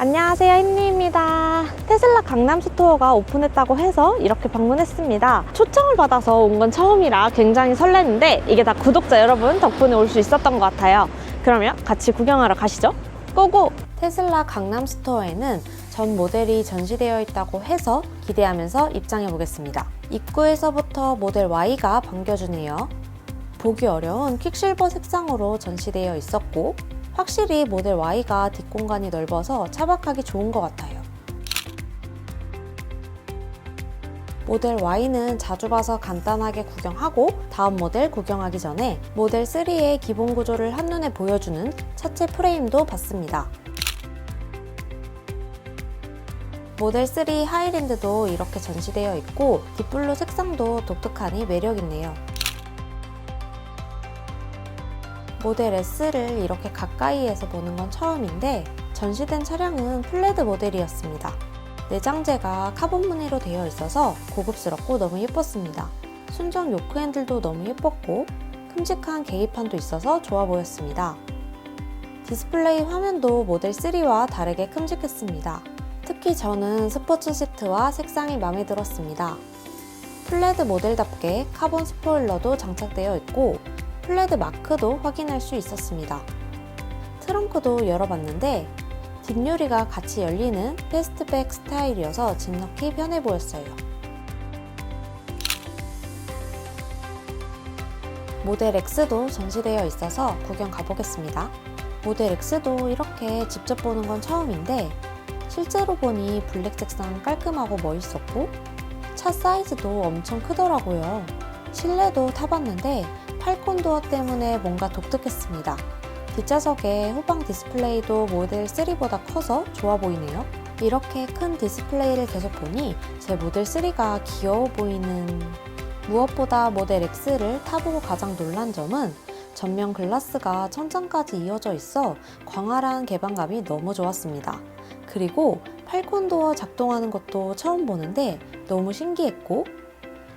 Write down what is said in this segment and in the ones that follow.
안녕하세요, 흰니입니다. 테슬라 강남 스토어가 오픈했다고 해서 이렇게 방문했습니다. 초청을 받아서 온 건 처음이라 굉장히 설레는데 이게 다 구독자 여러분 덕분에 올 수 있었던 것 같아요. 그러면 같이 구경하러 가시죠. 고고! 테슬라 강남 스토어에는 전 모델이 전시되어 있다고 해서 기대하면서 입장해 보겠습니다. 입구에서부터 모델 Y가 반겨주네요. 보기 어려운 퀵실버 색상으로 전시되어 있었고 확실히 모델 Y가 뒷공간이 넓어서 차박하기 좋은 것 같아요. 모델 Y는 자주 봐서 간단하게 구경하고 다음 모델 구경하기 전에 모델 3의 기본 구조를 한눈에 보여주는 차체 프레임도 봤습니다. 모델 3 하이랜드도 이렇게 전시되어 있고 딥블루 색상도 독특하니 매력있네요. 모델 S를 이렇게 가까이에서 보는 건 처음인데 전시된 차량은 플레드 모델이었습니다. 내장재가 카본 무늬로 되어 있어서 고급스럽고 너무 예뻤습니다. 순정 요크 핸들도 너무 예뻤고 큼직한 계기판도 있어서 좋아 보였습니다. 디스플레이 화면도 모델 3와 다르게 큼직했습니다. 특히 저는 스포츠 시트와 색상이 마음에 들었습니다. 플레드 모델답게 카본 스포일러도 장착되어 있고 플레드 마크도 확인할 수 있었습니다. 트렁크도 열어봤는데 뒷유리가 같이 열리는 패스트백 스타일이어서 짐 넣기 편해 보였어요. 모델 X도 전시되어 있어서 구경 가보겠습니다. 모델 X도 이렇게 직접 보는 건 처음인데 실제로 보니 블랙 색상 깔끔하고 멋있었고 차 사이즈도 엄청 크더라고요. 실내도 타봤는데 팔콘 도어 때문에 뭔가 독특했습니다. 뒷좌석에 후방 디스플레이도 모델 3보다 커서 좋아 보이네요. 이렇게 큰 디스플레이를 계속 보니 제 모델 3가 귀여워 보이는 무엇보다 모델 X를 타보고 가장 놀란 점은 전면 글라스가 천장까지 이어져 있어 광활한 개방감이 너무 좋았습니다. 그리고 팔콘 도어 작동하는 것도 처음 보는데 너무 신기했고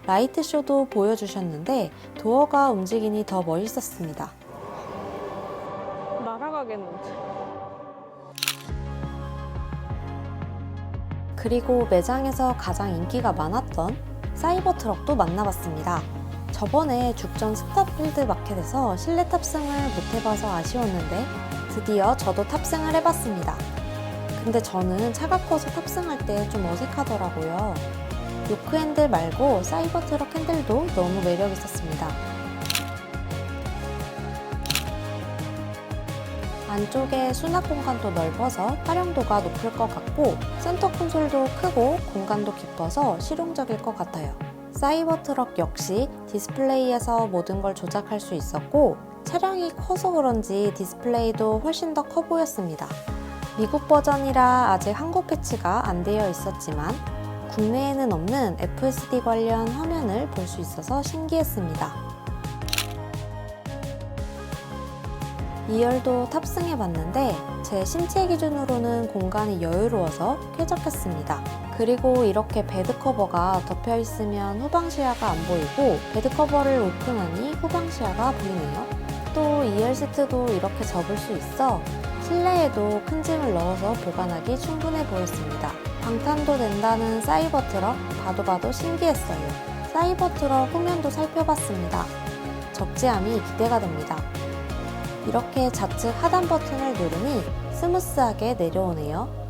라이트 쇼도 보여주셨는데 도어가 움직이니 더 멋있었습니다. 날아가겠는데. 그리고 매장에서 가장 인기가 많았던 사이버 트럭도 만나봤습니다. 저번에 죽전 스타필드 마켓에서 실내 탑승을 못 해봐서 아쉬웠는데 드디어 저도 탑승을 해봤습니다. 근데 저는 차가 커서 탑승할 때 좀 어색하더라고요. 요크 핸들 말고 사이버 트럭 핸들도 너무 매력 있었습니다. 안쪽에 수납 공간도 넓어서 활용도가 높을 것 같고 센터 콘솔도 크고 공간도 깊어서 실용적일 것 같아요. 사이버 트럭 역시 디스플레이에서 모든 걸 조작할 수 있었고 차량이 커서 그런지 디스플레이도 훨씬 더 커 보였습니다. 미국 버전이라 아직 한국 패치가 안 되어 있었지만 국내에는 없는 FSD 관련 화면을 볼 수 있어서 신기했습니다. 2열도 탑승해 봤는데 제 신체 기준으로는 공간이 여유로워서 쾌적했습니다. 그리고 이렇게 베드 커버가 덮여 있으면 후방 시야가 안 보이고 베드 커버를 오픈하니 후방 시야가 보이네요. 또 2열 시트도 이렇게 접을 수 있어 실내에도 큰 짐을 넣어서 보관하기 충분해 보였습니다. 방탄도 된다는 사이버 트럭 봐도 봐도 신기했어요. 사이버 트럭 후면도 살펴봤습니다. 적재함이 기대가 됩니다. 이렇게 좌측 하단 버튼을 누르니 스무스하게 내려오네요.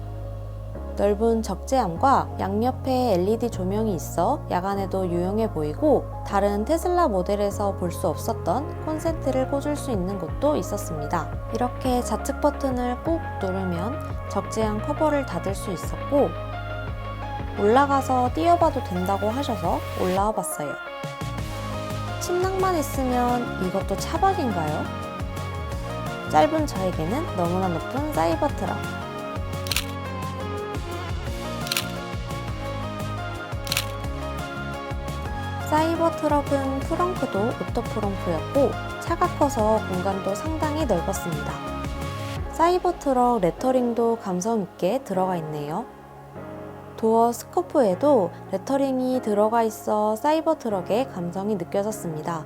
넓은 적재함과 양옆에 LED 조명이 있어 야간에도 유용해 보이고 다른 테슬라 모델에서 볼 수 없었던 콘센트를 꽂을 수 있는 곳도 있었습니다. 이렇게 좌측 버튼을 꾹 누르면 적재함 커버를 닫을 수 있었고 올라가서 뛰어봐도 된다고 하셔서 올라와 봤어요. 침낭만 있으면 이것도 차박인가요? 짧은 저에게는 너무나 높은 사이버 트럭. 사이버 트럭은 프렁크도 오토 프렁크였고 차가 커서 공간도 상당히 넓었습니다. 사이버 트럭 레터링도 감성 있게 들어가 있네요. 도어 스코프에도 레터링이 들어가 있어 사이버 트럭의 감성이 느껴졌습니다.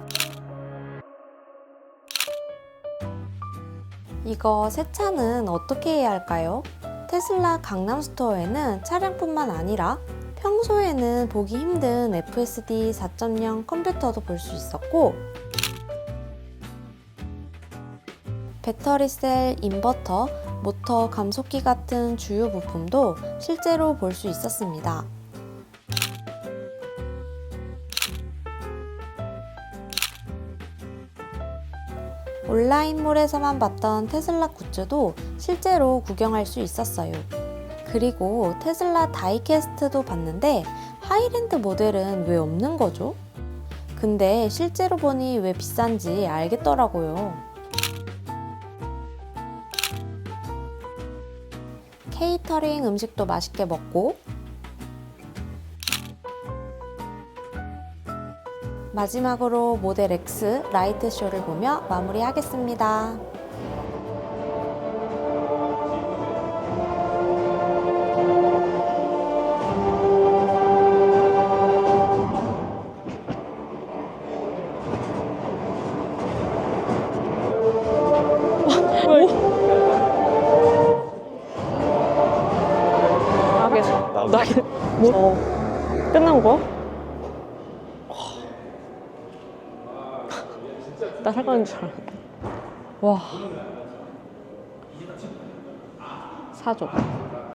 이거 세차는 어떻게 해야 할까요? 테슬라 강남 스토어에는 차량뿐만 아니라 평소에는 보기 힘든 FSD 4.0 컴퓨터도 볼 수 있었고 배터리 셀, 인버터, 모터, 감속기 같은 주요 부품도 실제로 볼 수 있었습니다. 온라인몰에서만 봤던 테슬라 굿즈도 실제로 구경할 수 있었어요. 그리고 테슬라 다이캐스트도 봤는데 하이랜드 모델은 왜 없는 거죠? 근데 실제로 보니 왜 비싼지 알겠더라고요. 케이터링 음식도 맛있게 먹고 마지막으로 모델 X 라이트 쇼를 보며 마무리하겠습니다. 나게 뭐 어, 끝난 거야? 날아가는 줄 알았는데. 와. 사줘